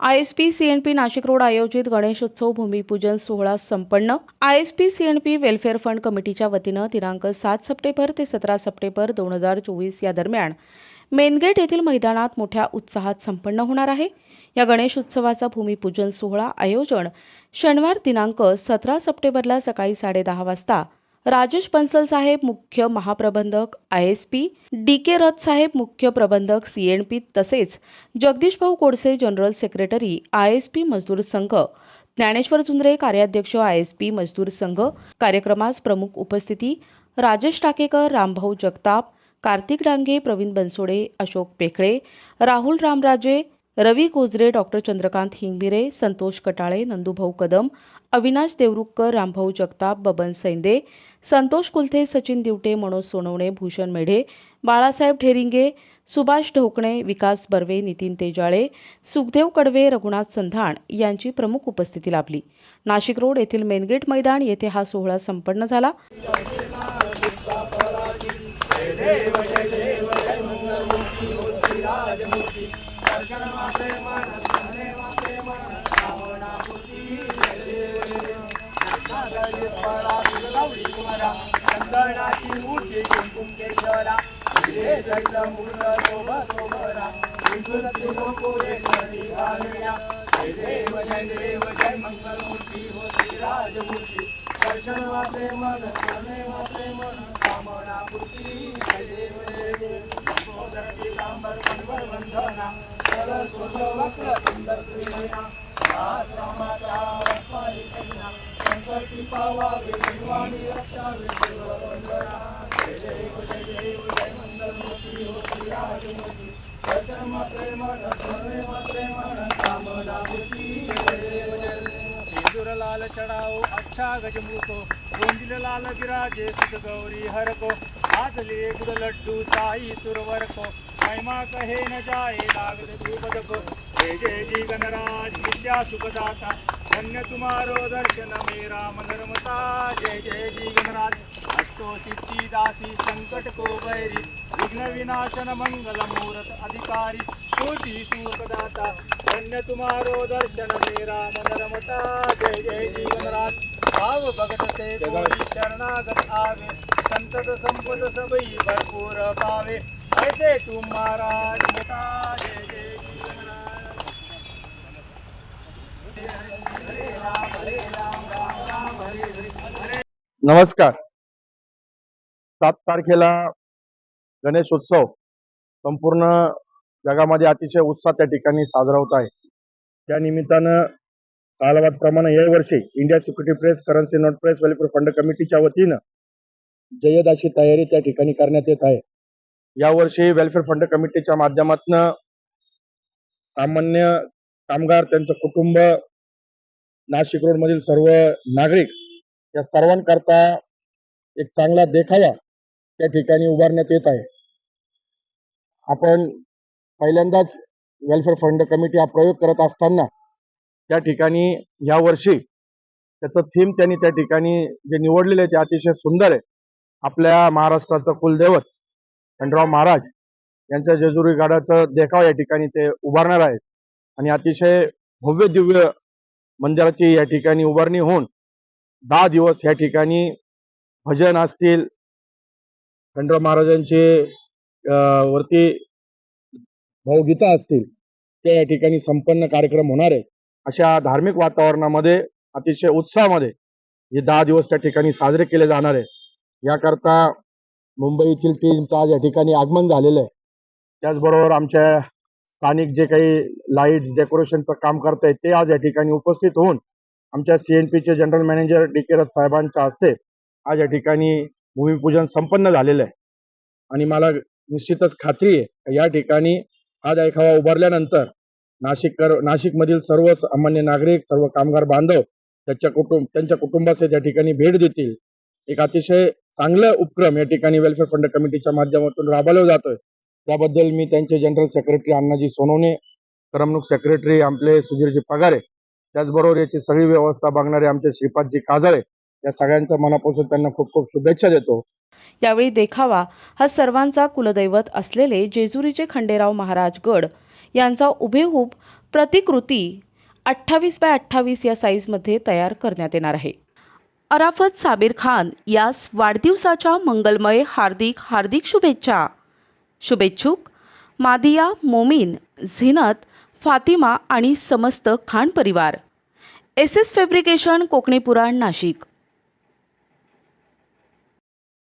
I S P C N P Nashik road आयोजित गणेशोत्सव भूमिपूजन सोहळा संपन्न. I S P C N P welfare fund कमिटीच्या वतीनं दिनांक सात सप्टेंबर ते सतरा सप्टेंबर दोन हजार चोवीस या दरम्यान मेनगेट येथील मैदानात मोठ्या उत्साहात संपन्न होणार आहे. या गणेशोत्सवाचा भूमिपूजन सोहळा आयोजन शनिवार दिनांक सतरा सप्टेंबरला सकाळी साडेदहा वाजता राजेश बन्सल साहेब मुख्य महाप्रबंधक I S P D K Rath साहेब मुख्य प्रबंधक सी एन पी तसेच जगदीश भाऊ Kodse general secretary I S P Mazdoor Sangh Dnyaneshwar चुंद्रे कार्याध्यक्ष आय एस पी मजदूर संघ कार्यक्रमास प्रमुख उपस्थिती राजेश टाकेकर रामभाऊ जगताप कार्तिक डांगे प्रवीण बनसोडे अशोक पेखळे राहुल रामराजे रवी गोजरे डॉक्टर चंद्रकांत हिंगमिरे संतोष कटाळे नंदुभाऊ कदम अविनाश देवरुखकर रामभाऊ जगताप बबन सैंदे संतोष कुलथे सचिन दिवटे मनोज सोनवणे भूषण मेढे बाळासाहेब ठेरिंगे सुभाष ढोकणे विकास बर्वे नितीन तेजाळे सुखदेव कडवे रघुनाथ संधाण यांची प्रमुख उपस्थिती लाभली. नाशिक रोड येथील मेनगेट मैदान येथे हा सोहळा संपन्न झाला. चंदनाची मूर्ती कुंकुमेश्वरा हिरे जगल मूल शोभरा विंचुरती नको रे करी घालण्या जय देव जय देव जय मंगल होती राजमूर्ती दर्शन वाचे मन करणे वाचे मन शंकर पावावे वावे रक्षावे देववंदना जय जय जय मंगल मूर्ती राजमूर्ती मात्रे मन मात्रे मन कामना मूर्ती जय जय सिंदूर लाल चढाओ अच्छा गजमुखो गोंदिल लाल विराजे सुत गौरी हर को आजले गुड लड्डू साई सुरवर को महिमा कहे न जाए लागत धूपद को जय जय जी गणराज विद्या सुखदाता। धन्य तुम्हारो दर्शन मेरा मनरमता जय जय जी गणराज अष्टो सिद्धि दासी संकट को बैरी विघ्न विनाशन मंगल मूरत अधिकारी कोटि सुखदाता धन्य तुम्हारो दर्शन मेरा मनरमता जय जय जी गणराज भाव भगत ते कोणी शरणागत आवे संतत संपद सबई भरपूर पावे ऐसे तुम महाराज मोठा जय जय नमस्कार. सात तारखेला गणेशोत्सव संपूर्ण जगामध्ये अतिशय उत्साह त्या ठिकाणी साजरा होत आहे. त्या निमित्तानं सालाबादप्रमाणे या वर्षी India security press currency note press welfare fund कमिटीच्या वतीनं जयदाशी अशी तयारी त्या ठिकाणी करण्यात येत आहे. यावर्षी वेलफेअर फंड कमिटीच्या माध्यमातून सामान्य कामगार त्यांचं कुटुंब नाशिक रोड मधील सर्व नागरिक या सर्वांकरता एक चांगला देखावा त्या ठिकाणी उभारण्यात येत आहे. आपण पहिल्यांदाच वेलफेअर फंड कमिटी हा प्रयोग करत असताना त्या ठिकाणी या वर्षी त्याचं थीम त्यांनी त्या ठिकाणी जे निवडलेलं आहे ते अतिशय सुंदर आहे. आपल्या महाराष्ट्राचं कुलदैवत खंडराव महाराज यांच्या जेजुरी गडाचं देखावा या ठिकाणी ते उभारणार आहेत. आणि अतिशय भव्य दिव्य मंदिराची या ठिकाणी उभारणी होऊन दहा दिवस या ठिकाणी भजन असतील. खंडराव महाराजांचे अं, वरती भावगीता असतील ते या ठिकाणी संपन्न कार्यक्रम होणार आहे. अशा धार्मिक वातावरणामध्ये अतिशय उत्साहामध्ये हे दहा दिवस त्या ठिकाणी साजरे केले जाणार आहे. याकरता मुंबईतील टीमचं आज या ठिकाणी आगमन झालेलं आहे. त्याचबरोबर आमच्या स्थानिक जे काही लाईट्स डेकोरेशनचं काम करतायत ते आज या ठिकाणी उपस्थित होऊन आमच्या सीएनपीचे general manager D K Rath साहेबांच्या हस्ते आज या ठिकाणी भूमिपूजन संपन्न झालेलं आहे. आणि मला निश्चितच खात्री आहे या ठिकाणी हा देखावा उभारल्यानंतर नाशिककर नाशिकमधील सर्व सामान्य नागरिक सर्व कामगार बांधव त्याच्या कुटुंब त्यांच्या कुटुंबाचे त्या ठिकाणी भेट देतील. एक अतिशय चांगलं उपक्रम या ठिकाणी वेलफेअर फंड कमिटीच्या माध्यमातून राबवलं जातोय. त्याबद्दल मी त्यांचे जनरल सेक्रेटरी अण्णाजी सोनवणे करमणूक सेक्रेटरी आपले सुधीरजी पगारे त्याचबरोबर याची सगळी व्यवस्था बघणारे आमचे श्रीपादजी काजळे या सगळ्यांचा मनापासून त्यांना खूप खूप शुभेच्छा देतो. यावेळी देखावा हा सर्वांचा कुलदैवत असलेले जेजुरीचे खंडेराव महाराज गड यांचा उभेहूब प्रतिकृती अठ्ठावीस बाय अठ्ठावीस या साईजमध्ये तयार करण्यात येणार आहे. अराफत साबीर खान यास वाढदिवसाच्या मंगलमय हार्दिक हार्दिक शुभेच्छा. शुभेच्छुक मादिया मोमीन झिनत फातिमा आणि समस्त खान परिवार. एस एस फॅब्रिकेशन कोकणी पुराण नाशिक.